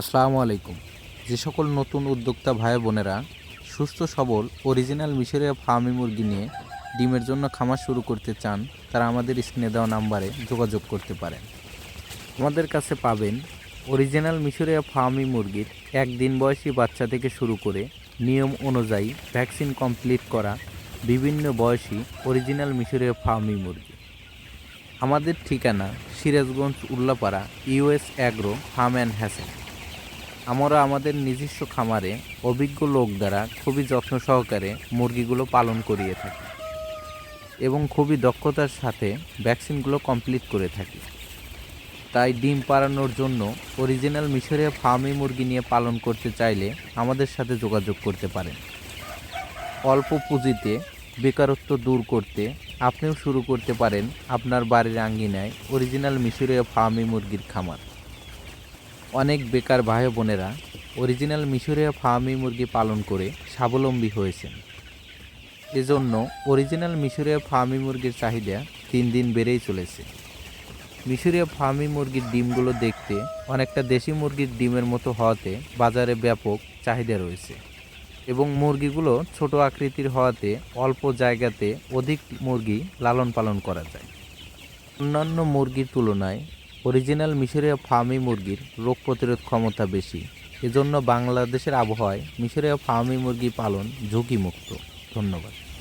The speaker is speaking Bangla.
আসসালামু আলাইকুম। যে সকল নতুন উদ্যোক্তা ভাই বোনেরা সুস্থ, সবল অরিজিনাল মিশরীয় ফার্মি মুরগি নিয়ে ডিমের জন্য খামার শুরু করতে চান, তারা আমাদের স্ক্রিনে দেওয়া নাম্বারে যোগাযোগ করতে পারেন। আমাদের কাছে পাবেন অরিজিনাল মিশরীয় ফার্মি মুরগির একদিন বয়সী বাচ্চা থেকে শুরু করে নিয়ম অনুযায়ী ভ্যাকসিন কমপ্লিট করা বিভিন্ন বয়সী অরিজিনাল মিশরীয় ফার্মি মুরগি। আমাদের ঠিকানা Sirajganj, Ullapara US agro farm and hassle আমরা আমাদের নিজস্ব খামারে অভিজ্ঞ লোক দ্বারা খুবই যত্ন সহকারে মুরগিগুলো পালন করিয়ে থাকি এবং খুবই দক্ষতার সাথে ভ্যাকসিনগুলো কমপ্লিট করে থাকি। তাই ডিম পাড়ানোর জন্য অরিজিনাল মিশরীয় ফার্মি মুরগি নিয়ে পালন করতে চাইলে আমাদের সাথে যোগাযোগ করতে পারেন। অল্প পুঁজিতে বেকারত্ব দূর করতে আপনিও শুরু করতে পারেন আপনার বাড়ির আঙ্গিনায় অরিজিনাল মিশরীয় ফার্মি মুরগির খামার। অনেক বেকার ভাই বোনেরা অরিজিনাল মিশরীয় ফার্মি মুরগি পালন করে স্বাবলম্বী হয়েছেন। এজন্য অরিজিনাল মিশরীয় ফার্মি মুরগির চাহিদা দিন দিন বেড়েই চলেছে। মিশরীয় ফার্মি মুরগির ডিমগুলো দেখতে অনেকটা দেশি মুরগির ডিমের মতো হওয়াতে বাজারে ব্যাপক চাহিদা রয়েছে এবং মুরগিগুলো ছোট আকৃতির হওয়াতে অল্প জায়গাতে অধিক মুরগি লালন পালন করা যায়। অন্যান্য মুরগির তুলনায় অরিজিনাল মিশরীয় ফার্মি মুরগির রোগ প্রতিরোধ ক্ষমতা বেশি। এজন্য বাংলাদেশের আবহাওয়ায় মিশরীয় ফার্মি মুরগি পালন ঝুঁকিমুক্ত। ধন্যবাদ।